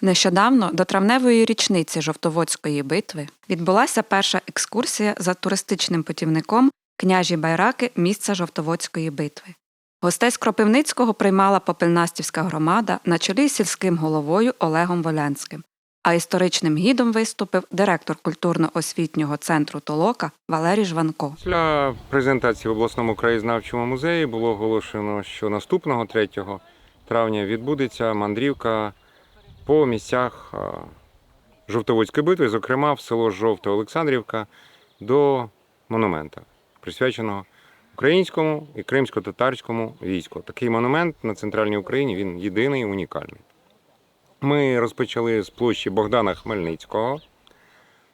Нещодавно до травневої річниці Жовтоводської битви відбулася перша екскурсія за туристичним путівником княжі Байраки місця Жовтоводської битви. Гостей з Кропивницького приймала Попельнастівська громада на чолі з сільським головою Олегом Волянським. А історичним гідом виступив директор культурно-освітнього центру Толока Валерій Жванко. Після презентації в обласному краєзнавчому музеї було оголошено, що наступного 3 травня відбудеться мандрівка по місцях а, Жовтоводської битви, зокрема в село Жовта Олександрівка до монумента, присвяченого українському і кримсько-татарському війську. Такий монумент на центральній Україні він єдиний, унікальний. Ми розпочали з площі Богдана Хмельницького.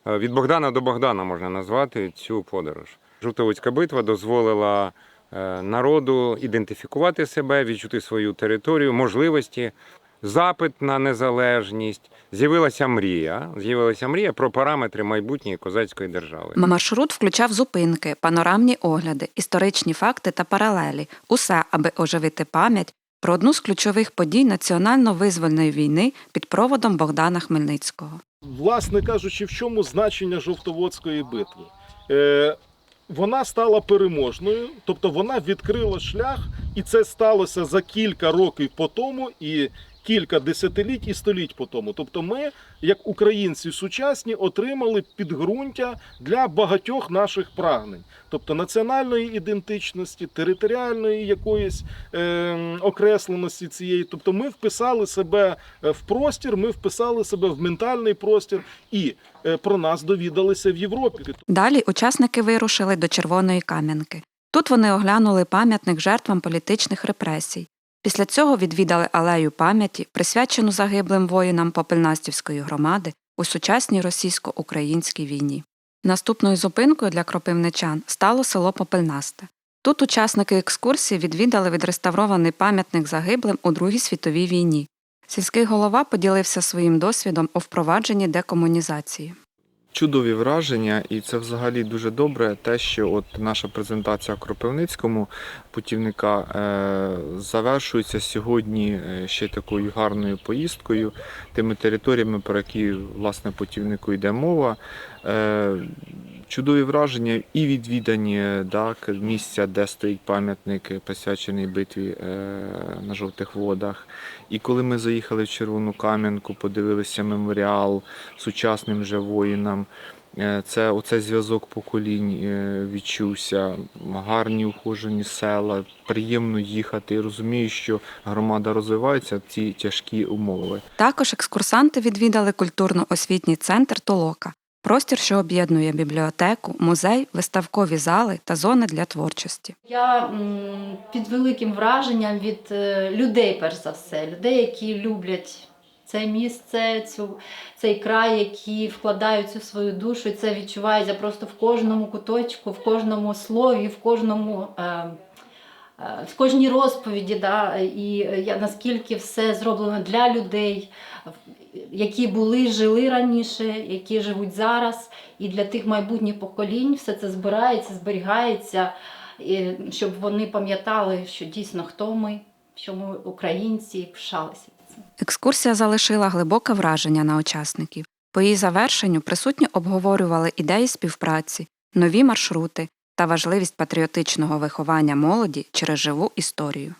Е, Від Богдана до Богдана можна назвати цю подорож. Жовтоводська битва дозволила е, народу ідентифікувати себе, відчути свою територію, можливості, запит на незалежність. З'явилася мрія. З'явилася мрія про параметри майбутньої козацької держави. Маршрут включав зупинки, панорамні огляди, історичні факти та паралелі. Усе, аби оживити пам'ять про одну з ключових подій національно-визвольної війни під проводом Богдана Хмельницького. власне кажучи, в чому значення Жовтоводської битви? Е, вона стала переможною, тобто вона відкрила шлях, і це сталося за кілька років по тому і кілька десятиліть і століть по тому. Тобто, ми, як українці сучасні, отримали підґрунтя для багатьох наших прагнень, тобто національної ідентичності, територіальної якоїсь е, окресленості цієї. Тобто, ми вписали себе е, в простір, ми вписали себе в ментальний простір, і е, про нас довідалися в Європі. Далі учасники вирушили до Червоної Кам'янки. Тут вони оглянули пам'ятник жертвам політичних репресій. Після цього відвідали алею пам'яті, присвячену загиблим воїнам Попельнастівської громади у сучасній російсько-українській війні. Наступною зупинкою для кропивничан стало село Попельнасте. Тут учасники екскурсії відвідали відреставрований пам'ятник загиблим у Другій світовій війні. Сільський голова поділився своїм досвідом у впровадженні декомунізації. Чудові враження, і це взагалі дуже добре. Те, що от наша презентація Кропивницькому путівника е, завершується сьогодні е, ще такою гарною поїздкою, тими територіями, про які власне путівнику йде мова. Чудові враження і відвідані так, місця, де стоїть пам'ятник, присвячений битві е, на жовтих водах. І коли ми заїхали в Червону Кам'янку, подивилися меморіал сучасним же воїнам. Е, Це оцей зв'язок поколінь е, відчувся. Гарні ухожені села, приємно їхати. Розумію, що громада розвивається в ці тяжкі умови. Також екскурсанти відвідали культурно-освітній центр Толока, простір, що об'єднує бібліотеку, музей, виставкові зали та зони для творчості. Я під великим враженням від е, людей, перш за все, людей, які люблять це місце, цю, цей край, які вкладають цю свою душу, і це відчувається просто в кожному куточку, в кожному слові, в кожному. Е, е, в кожній розповіді, да, і я- наскільки все зроблено для людей, які були, жили раніше, які живуть зараз, і для тих майбутніх поколінь все це збирається, зберігається, щоб вони пам'ятали, що дійсно хто ми, що ми українці, і пишалися. Екскурсія залишила глибоке враження на учасників. По її завершенню присутні обговорювали ідеї співпраці, нові маршрути та важливість патріотичного виховання молоді через живу історію.